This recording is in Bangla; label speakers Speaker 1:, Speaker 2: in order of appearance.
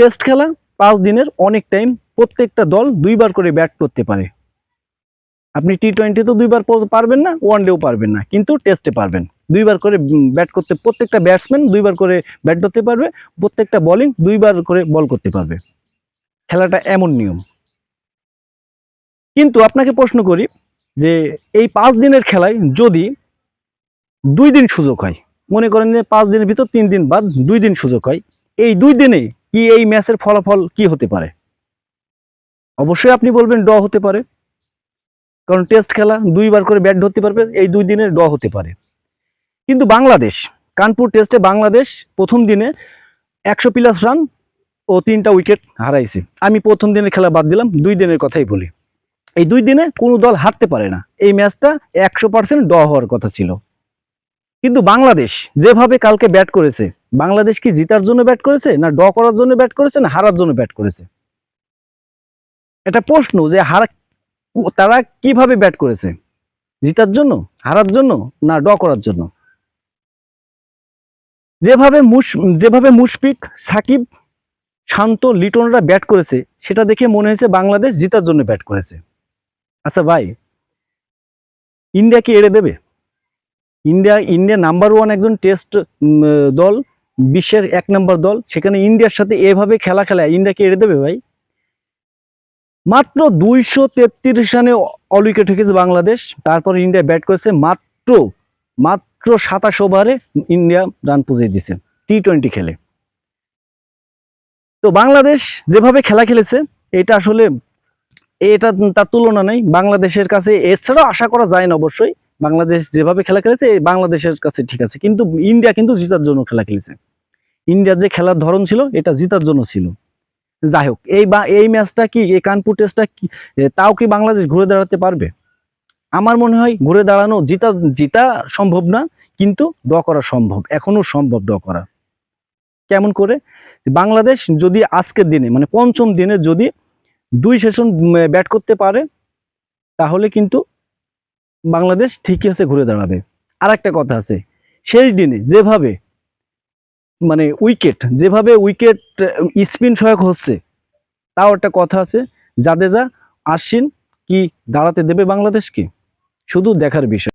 Speaker 1: টেস্ট খেলা পাঁচ দিনের অনেক টাইম প্রত্যেকটা দল দুইবার করে ব্যাট করতে পারে। আপনি টি টোয়েন্টিতেও দুইবার পারবেন না ওয়ান ডেও পারবেন না, কিন্তু টেস্টে পারবেন। দুইবার করে ব্যাট করতে, প্রত্যেকটা ব্যাটসম্যান দুইবার করে ব্যাট করতে পারবে, প্রত্যেকটা বোলিং দুইবার করে বল করতে পারবে। খেলাটা এমন নিয়ম। কিন্তু আপনাকে প্রশ্ন করি যে, এই পাঁচ দিনের খেলায় যদি দুই দিন সুযোগ হয়, মনে করেন যে পাঁচ দিনের ভিতর তিন দিন বাদ দুই দিন সুযোগ হয়, এই দুই দিনে কি এই ম্যাচের ফলাফল কি হতে পারে? অবশ্যই আপনি বলবেন ড হতে পারে। কারণ টেস্ট খেলা, দুইবার করে ব্যাট ধরতে পারবে, এই দুই দিনে ড হতে পারে। কিন্তু বাংলাদেশ, কানপুর টেস্টে বাংলাদেশ প্রথম দিনে একশো প্লাস রান ও তিনটা উইকেট হারাইছে। আমি প্রথম দিনের খেলা বাদ দিলাম, দুই দিনের কথাই বলি। এই দুই দিনে কোনো দল হারতে পারে না। এই ম্যাচটা একশো পার্সেন্ট ড হওয়ার কথা ছিল। কিন্তু বাংলাদেশ যেভাবে কালকে ব্যাট করেছে বাংলাদেশ কি জিতার জন্য ব্যাট করেছে না ড করার জন্য ব্যাট করেছে না হারার জন্য ব্যাট করেছে? এটা প্রশ্ন যে হারা, তারা কীভাবে ব্যাট করেছে? জিতার জন্য, হারার জন্য না ড করার জন্য? যেভাবে মুশ, যেভাবে মুশফিক, সাকিব, শান্ত, লিটনরা ব্যাট করেছে, সেটা দেখে মনে হয়েছে বাংলাদেশ জিতার জন্য ব্যাট করেছে। আচ্ছা ভাই, ইন্ডিয়া কি এড়ে দেবে? ইন্ডিয়া ইন্ডিয়া নাম্বার ওয়ান একজন টেস্ট দল বিশ্বের এক নম্বর দল, সেখানে ইন্ডিয়ার সাথে এভাবে খেলা খেলা ইন্ডিয়াকে এড়ে দেবে ভাই? মাত্র দুইশো তেত্রিশ রানে অল উইকেট হয়েছে বাংলাদেশ, তারপর ইন্ডিয়া ব্যাট করেছে মাত্র মাত্র সাতাশ ওভারে ইন্ডিয়া রান পুজিয়ে দিছে টি টোয়েন্টি খেলে। তো বাংলাদেশ যেভাবে খেলা খেলেছে, এটা আসলে, এটা তার তুলনা নেই, বাংলাদেশের কাছে, এছাড়াও আশা করা যায় না অবশ্যই, বাংলাদেশ যেভাবে খেলা খেলেছে বাংলাদেশের কাছে ঠিক আছে, কিন্তু ইন্ডিয়া কিন্তু জিতার জন্য খেলা খেলেছে। ইন্ডিয়ার যে খেলার ধরন ছিল, এটা জিতার জন্য ছিল। যাই হোক, এই বা, এই ম্যাচটা কি, এই কানপুর টেস্টটা কি তাও কি বাংলাদেশ ঘুরে দাঁড়াতে পারবে? আমার মনে হয় ঘুরে দাঁড়ানো জিতা জিতা সম্ভব না, কিন্তু ড করা সম্ভব, এখনও সম্ভব ড করা। কেমন করে? বাংলাদেশ যদি আজকের দিনে মানে পঞ্চম দিনে যদি দুই সেশন ব্যাট করতে পারে, তাহলে কিন্তু বাংলাদেশ ঠিকই আছে ঘুরে দাঁড়াবে। আর একটা কথা আছে, শেষ দিনে যেভাবে মানে উইকেট যেভাবে উইকেট স্পিন সহায়ক হচ্ছে, তাও একটা কথা আছে, জাদেজা আশ্বিন কি দাঁড়াতে দেবে বাংলাদেশকে? শুধু দেখার বিষয়।